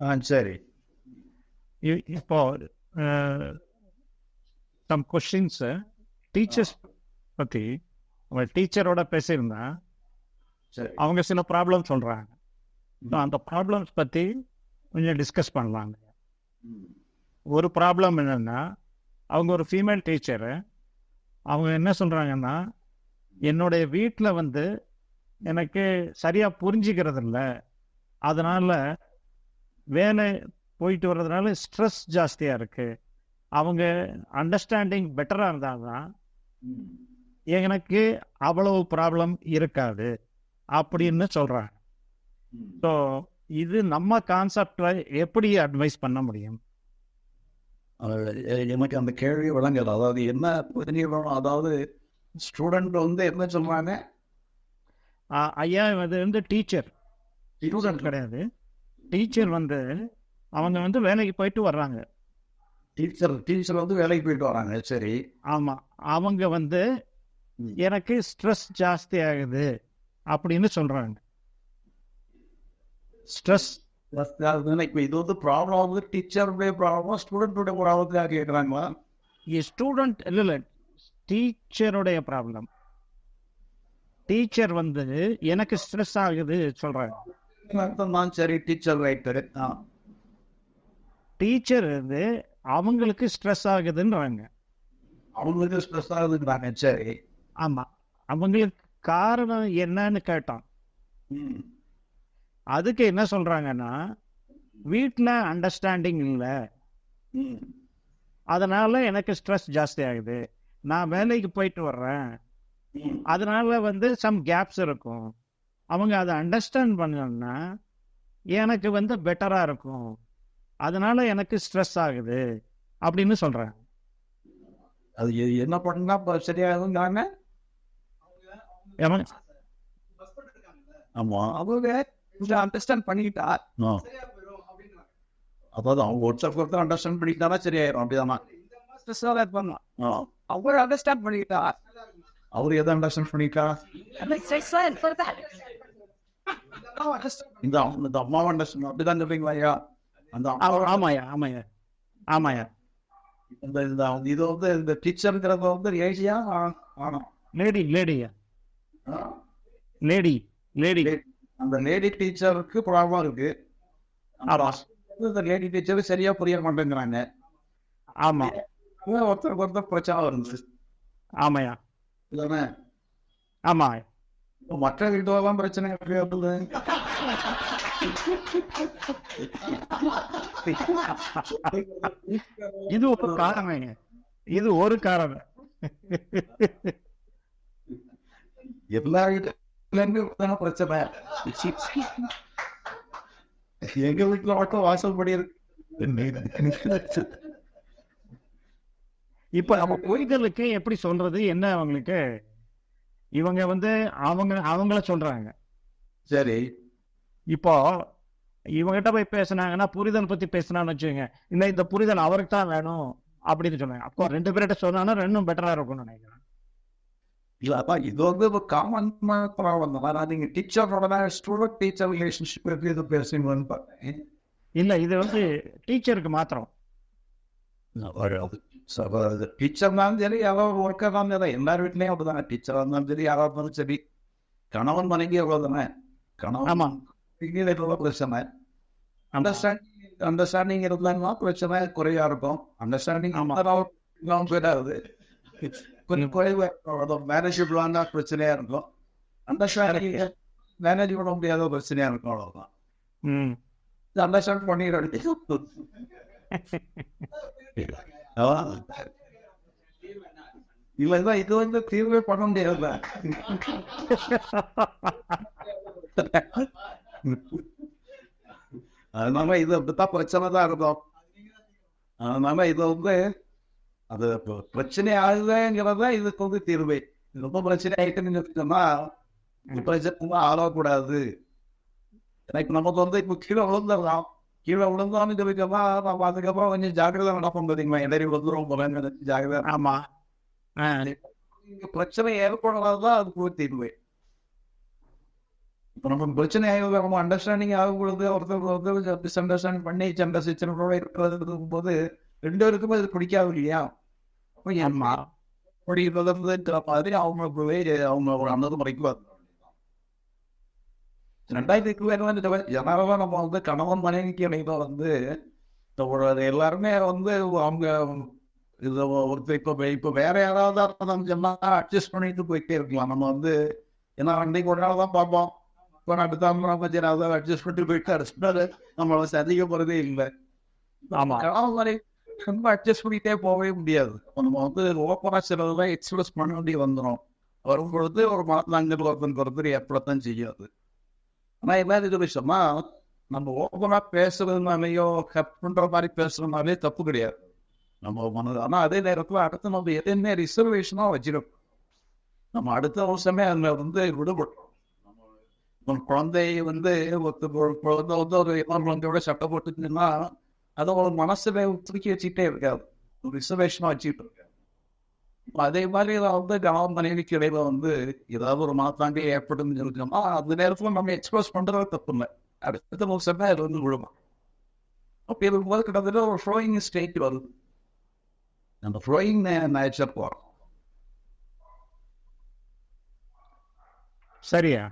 ஆ சரி. இப்போ some questions teachers பற்றி அவங்க டீச்சரோட பேசியிருந்தேன் சரி. அவங்க சில ப்ராப்ளம் சொல்கிறாங்க அந்த ப்ராப்ளம்ஸ் பற்றி கொஞ்சம் டிஸ்கஸ் பண்ணலாங்க. ஒரு ப்ராப்ளம் என்னென்னா அவங்க ஒரு ஃபீமேல் டீச்சரு அவங்க என்ன சொல்கிறாங்கன்னா என்னுடைய வீட்டில் வந்து எனக்கு சரியாக புரிஞ்சிக்கிறது இல்லை அதனால் வேலை போயிட்டு வர்றதுனால ஸ்ட்ரெஸ் ஜாஸ்தியாக இருக்குது அவங்க அண்டர்ஸ்டாண்டிங் பெட்டராக இருந்தாங்கன்னா ம். எனக்கு அவ்வளவு ப்ராப்ளம் இருக்காது அப்படின்னு சொல்கிறாங்க. ஸோ இது நம்ம கான்செப்டில் எப்படி அட்வைஸ் பண்ண முடியும்? எனக்கு அந்த கேள்வி விளங்கல அதாவது என்ன புரிஞ்சுக்கணும்? அதாவது ஸ்டூடெண்ட் வந்து என்ன சொல்றாங்க? ஆ, ஐயா இது வந்து டீச்சர் ஸ்டூடெண்ட் கிடையாது. டீச்சர் வந்து அவங்க வந்து வேலைக்கு போயிட்டு வர்றாங்க. டீச்சர் டீச்சர் வந்து வேலைக்கு போயிட்டு வராங்க சரி. ஆமாம் அவங்க வந்து. எனக்கு ஸ்ட்ரெஸ் ஜாஸ்தி ஆகுது அப்படின்னு சொல்கிறாங்க ஸ்ட்ரெஸ் இப்போ இது வந்து ப்ராப்ளம் வந்து டீச்சருடைய ப்ராப்ளம் ஸ்டூடெண்ட்டுடைய ப்ராப்ளத்துக்காக கேட்குறாங்களா ஸ்டூடெண்ட் இல்லை இல்லை டீச்சருடைய ப்ராப்ளம் டீச்சர் வந்து எனக்கு ஸ்ட்ரெஸ் ஆகுது சொல்கிறாங்க அர்த்தம் தான் சரி டீச்சர் ரைட்டரு டீச்சர் வந்து அவங்களுக்கு ஸ்ட்ரெஸ் ஆகுதுன்றாங்க. அவங்களுக்கு ஸ்ட்ரெஸ் ஆகுதுங்கிறாங்க சரி. ஆமாம் அவங்களுக்கு காரணம் என்னன்னு கேட்டோம் ம். அதுக்கு என்ன சொல்கிறாங்கன்னா வீட்டில் அண்டர்ஸ்டாண்டிங் இல்லை. அதனால் எனக்கு ஸ்ட்ரெஸ் ஜாஸ்தி ஆகுது. நான் வேலைக்கு போயிட்டு வர்றேன். அதனால வந்து சம் கேப்ஸ் இருக்கும். அவங்க அதை அண்டர்ஸ்டாண்ட் பண்ணணும்னா எனக்கு வந்து பெட்டராக இருக்கும். அதனால எனக்கு ஸ்ட்ரெஸ் ஆகுது அப்படின்னு சொல்கிறாங்க அது என்ன பண்ணா இப்போ சரியாகுங்கிறாங்க ஆமா. அவங்க கொஞ்சம் அண்டர்ஸ்டாண்ட் பண்ணிக்கிட்டா. அதாவது அவங்க ஒருத்தர் ஒருத்தர் அண்டர்ஸ்டாண்ட் பண்ணிக்கிட்டாதான் சரியாயிரும் அப்படிதானா? ஸ்ட்ரெஸ்ஸாக இருப்பாங்க. அவங்க அண்டர்ஸ்டாண்ட் பண்ணிக்கிட்டா அவர் எதை அண்டர்ஸ்டாண்ட் பண்ணிட்டா? இந்த இந்த அம்மாவை அண்டர்ஸ்டாண்ட் அப்படிதான் சொல்றீங்களா ஐயா? அந்த ஆமாயா ஆமாயா ஆமாயா இந்த இந்த இது வந்து இந்த டீச்சருங்கிறத வந்து ஏசியா ஆனா லேடி லேடியா லேடி லேடி அந்த லேடி டீச்சருக்கு ப்ராப்ளம் இருக்கு. ஆமா. இந்த லேடி டீச்சருக்கு சரியா புரிய மாட்டேங்கிறாங்க. அதான் ஒருத்தருக்கு ஒருத்தர் பிரச்சனை வருது? ஆமாயா இல்லைன்னா ஆமா மற்ற வீட்டுலாம் பிரச்சனை இது ஒரு காரணம் இது ஒரு காரணம் எல்லா தானே பிரச்சனை எங்க வீட்டுல மட்டும் வாசல் படி இருக்கு இப்போ நம்ம புரிதலுக்கு எப்படி சொல்றது என்ன அவங்களுக்கு இவங்க வந்து அவங்க அவங்கள சொல்றாங்க. சரி. இப்போ இவங்ககிட்ட போய் பேசுனாங்கன்னா புரிதல் பத்தி பேசினான்னு வச்சுக்கோங்க. இந்த இந்த புரிதல் அவருக்கு தான் வேணும் அப்படின்னு சொன்னாங்க. அப்போ ரெண்டு பேர்கிட்ட சொன்னாங்கன்னா ரெண்டும் பெட்டரா இருக்கும்னு நினைக்கிறேன். இல்ல அதான் இது வந்து ஒரு காமன் ப்ராப்ளம் தான். நீங்க டீச்சரோட ஸ்டூடெண்ட் டீச்சர் ரிலேஷன்ஷிப் எப்படி இது பேசுங்கன்னு பார்த்தேன் இல்ல இது வந்து டீச்சருக்கு மாத்திரம். டீச்சர் இருந்தாலும் சரி யாராவது ஒர்க்கர் இருந்தாலும் சரி எல்லார் வீட்லயும் அப்படிதான் டீச்சராக இருந்தாலும் சரி யாராவது இருந்தாலும் சரி கணவன் மனைவி அவ்வளவுதானே கணவன் ஆமா. மனைவி எவ்வளவு பிரச்சனை அண்டர்ஸ்டாண்டிங் அண்டர்ஸ்டாண்டிங் இருந்தாங்கன்னா பிரச்சனை குறையா இருக்கும் அண்டர்ஸ்டாண்டிங் ஆமா. இல்லாம போயிடாது கொஞ்சம் குறைவு மேனேஜபிளான பிரச்சனையா இருக்கும் அண்டர்ஸ்டாண்டிங் மேனேஜ் பண்ண முடியாத பிரச்சனையா இருக்கும் அவ்வளவுதான் ம் அண்டர்ஸ்டாண்ட் பண்ணிடுறது இல்ல இது வந்து தீர்வே பண்ண முடியாது அதனால இது அப்படித்தான் பிரச்சனை தான் இருந்தோம் அதனால இது வந்து அது பிரச்சனை ஆகுதுங்கிறத இதுக்கு வந்து தீர்வு இது ரொம்ப பிரச்சனை ஆயிட்டுன்னு சொன்னா பிரச்சனை ஆளக்கூடாது எனக்கு நமக்கு வந்து இப்போ கீழே விழுந்துடலாம் கீழே விழுந்தாலும் சொல்லிக்கமா நம்ம அதுக்கப்புறம் கொஞ்சம் ஜாக்கிரதை நடக்கும் பார்த்தீங்களா எல்லாரையும் விழுந்துரும் போறேன்னு ஜாக்கிரதை. ஆமா. பிரச்சனை ஏற்படாதான் அதுக்கு ஒரு தீர்வு. இப்போ நம்ம பிரச்சனை ஆகும் நம்ம அண்டர்ஸ்டாண்டிங் ஆகும் பொழுது ஒருத்தர் ஒருத்தர் மிஸ் அண்டர்ஸ்டாண்ட் பண்ணி சண்டை சிச்சனோட இருக்கிறது போது ரெண்டு பேருக்குமே அது பிடிக்காது இல்லையா? அப்படி வளர்ந்துன்ற மாதிரி அவங்களுக்குள்ளே அவங்க ஒரு அணுகுமுறைக்கு வரும். ரெண்டாயிரத்தி இருபது ஜனரலா நம்ம வந்து கணவன் மனைவிக்கு இடையில வந்து ஒரு எல்லாருமே வந்து அவங்க இது ஒருத்தர் இப்போ இப்போ வேற யாராவது இருந்தாலும் சொன்னா அட்ஜஸ்ட் பண்ணிட்டு போயிட்டே இருக்கலாம் நம்ம வந்து ஏன்னா அன்னைக்கு ஒரு நாள் தான் பார்ப்போம் இப்போ அடுத்த நம்ம சரி அதை அட்ஜஸ்ட் பண்ணிட்டு போயிட்டு அடுத்த நம்மளை சந்திக்க போறதே இல்லை ஆமா கணவன் மனைவி ரொம்ப அட்ஜஸ்ட் பண்ணிட்டே போகவே முடியாது நம்ம வந்து ஓப்பனா சிலதெல்லாம் எக்ஸ்பிரஸ் பண்ண வேண்டி வந்துடும் வரும் பொழுது ஒரு மாதங்கள் ஒருத்தன் ஒருத்தர் ஏற்படத்தான் செய்யாது ஆனால் என்ன இது விஷயமா? நம்ம ஓப்பனா பேசுறதுனாலேயோ கட் பண்ற மாதிரி பேசுறதுனாலே தப்பு கிடையாது. நம்ம மனது ஆனால் அதே நேரத்தில் அடுத்து நம்ம எதுவுமே ரிசர்வேஷனாக வச்சிருக்கோம் நம்ம அடுத்த வருஷமே அதில் வந்து விடுபடுறோம் நம்ம குழந்தைய வந்து ஒரு குழந்தை வந்து ஒரு இன்னொரு குழந்தையோட சட்டை போட்டுச்சுன்னா அதை ஒரு மனசுல தூக்கி வச்சுக்கிட்டே இருக்காது. ரிசர்வேஷனாக வச்சுக்கிட்டு இருக்காது. அதே மாதிரி இதை வந்து கணவன் மனைவிக்கு இடையில வந்து ஏதாவது ஒரு மாத்தாண்டி ஏற்படுதுன்னு சொல்லிச்சோம்னா அந்த நேரத்துல நம்ம எக்ஸ்பிரஸ் பண்றது தப்பு இல்லை அடுத்த நிமிஷமே அது வந்து விழுமா? அப்ப இருக்கும்போது கிட்டத்தட்ட ஒரு ஃப்ளோயிங் ஸ்டேட் வருது. அந்த ஃப்ளோயிங் நேச்சர் போகிறோம் சரியா.